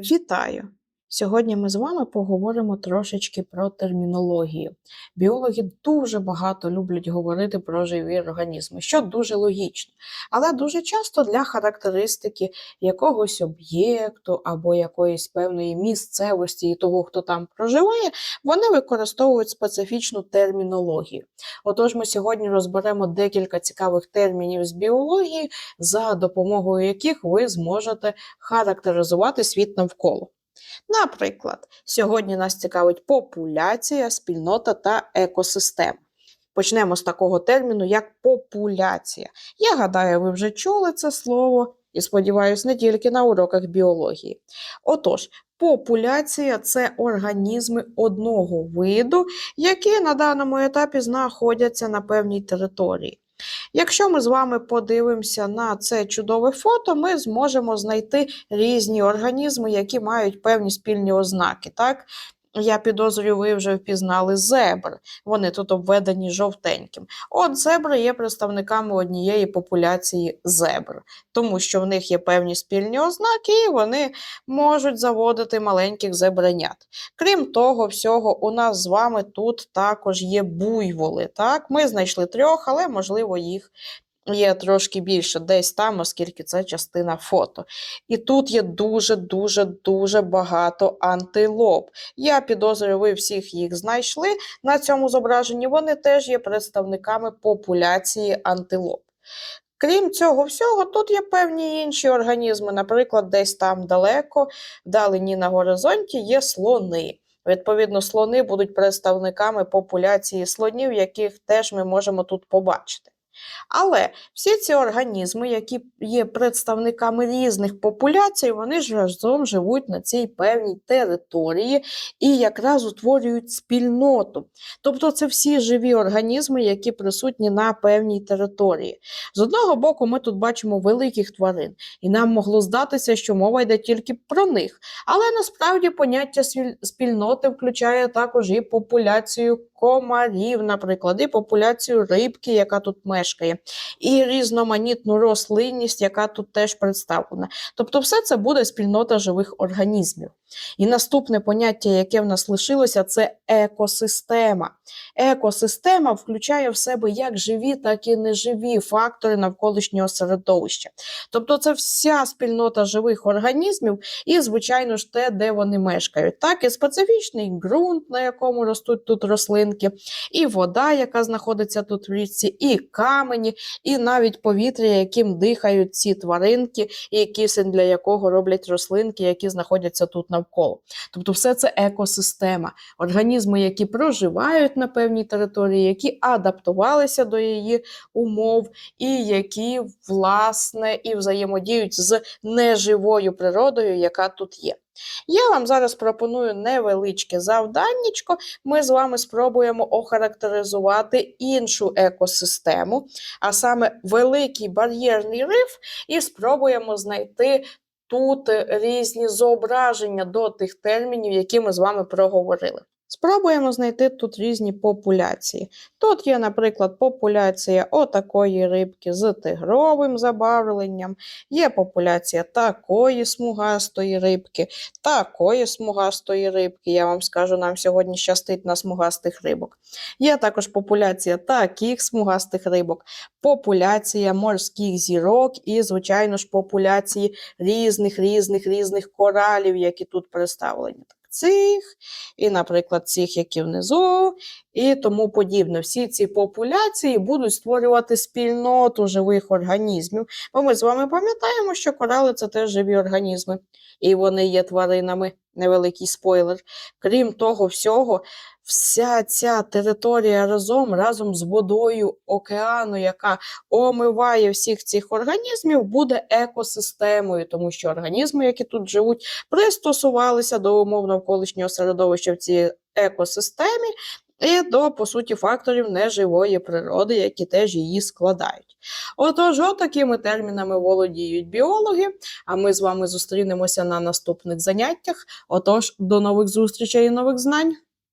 Вітаю! Сьогодні ми з вами поговоримо трошечки про термінологію. Біологи дуже багато люблять говорити про живі організми, що дуже логічно. Але дуже часто для характеристики якогось об'єкту або якоїсь певної місцевості і того, хто там проживає, вони використовують специфічну термінологію. Отож, ми сьогодні розберемо декілька цікавих термінів з біології, за допомогою яких ви зможете характеризувати світ навколо. Наприклад, сьогодні нас цікавить популяція, спільнота та екосистема. Почнемо з такого терміну, як популяція. Я гадаю, ви вже чули це слово і сподіваюся, не тільки на уроках біології. Отож, популяція це організми одного виду, які на даному етапі знаходяться на певній території. Якщо ми з вами подивимося на це чудове фото, ми зможемо знайти різні організми, які мають певні спільні ознаки. Так? Я підозрюю, ви вже впізнали зебр. Вони тут обведені жовтеньким. От зебри є представниками однієї популяції зебр, тому що в них є певні спільні ознаки, і вони можуть заводити маленьких зебренят. Крім того, всього, у нас з вами тут також є буйволи. Так? Ми знайшли трьох, але можливо їх є трошки більше, десь там, оскільки це частина фото. І тут є дуже-дуже дуже багато антилоп. Я підозрюю, ви всіх їх знайшли на цьому зображенні. Вони теж є представниками популяції антилоп. Крім цього всього, тут є певні інші організми, наприклад, десь там далеко, вдалині на горизонті, є слони. Відповідно, слони будуть представниками популяції слонів, яких теж ми можемо тут побачити. Але всі ці організми, які є представниками різних популяцій, вони ж разом живуть на цій певній території і якраз утворюють спільноту. Тобто це всі живі організми, які присутні на певній території. З одного боку, ми тут бачимо великих тварин, і нам могло здатися, що мова йде тільки про них. Але насправді поняття спільноти включає також і популяцію комарів, наприклад, і популяцію рибки, яка тут мешкає, і різноманітну рослинність, яка тут теж представлена. Тобто, все це буде спільнота живих організмів. І наступне поняття, яке в нас лишилося, це екосистема. Екосистема включає в себе як живі, так і неживі фактори навколишнього середовища. Тобто, це вся спільнота живих організмів, і, звичайно ж, те, де вони мешкають. Так, і специфічний ґрунт, на якому ростуть тут рослинки, і вода, яка знаходиться тут в річці, і камені, і навіть повітря, яким дихають ці тваринки, і кисень для якого роблять рослинки, які знаходяться тут навколо. Тобто, все це екосистема, організми, які проживають на певній території, які адаптувалися до її умов, і які, власне, і взаємодіють з неживою природою, яка тут є. Я вам зараз пропоную невеличке завданнячко. Ми з вами спробуємо охарактеризувати іншу екосистему, а саме великий бар'єрний риф, і спробуємо знайти тут різні зображення до тих термінів, які ми з вами проговорили. Спробуємо знайти тут різні популяції. Тут є, наприклад, популяція отакої рибки з тигровим забарвленням, є популяція такої смугастої рибки, такої смугастої рибки. Я вам скажу, нам сьогодні щастить на смугастих рибок. Є також популяція таких смугастих рибок, популяція морських зірок і, звичайно ж, популяції різних різних різних коралів, які тут представлені. Цих, і, наприклад, цих, які внизу, і тому подібне. Всі ці популяції будуть створювати спільноту живих організмів. Бо ми з вами пам'ятаємо, що корали це теж живі організми, і вони є тваринами. Невеликий спойлер. Крім того всього, вся ця територія разом, разом з водою океану, яка омиває всіх цих організмів, буде екосистемою, тому що організми, які тут живуть, пристосувалися до умов навколишнього середовища в цій екосистемі і до, по суті, факторів неживої природи, які теж її складають. Отож, такими термінами володіють біологи, а ми з вами зустрінемося на наступних заняттях. Отож, до нових зустрічей і нових знань!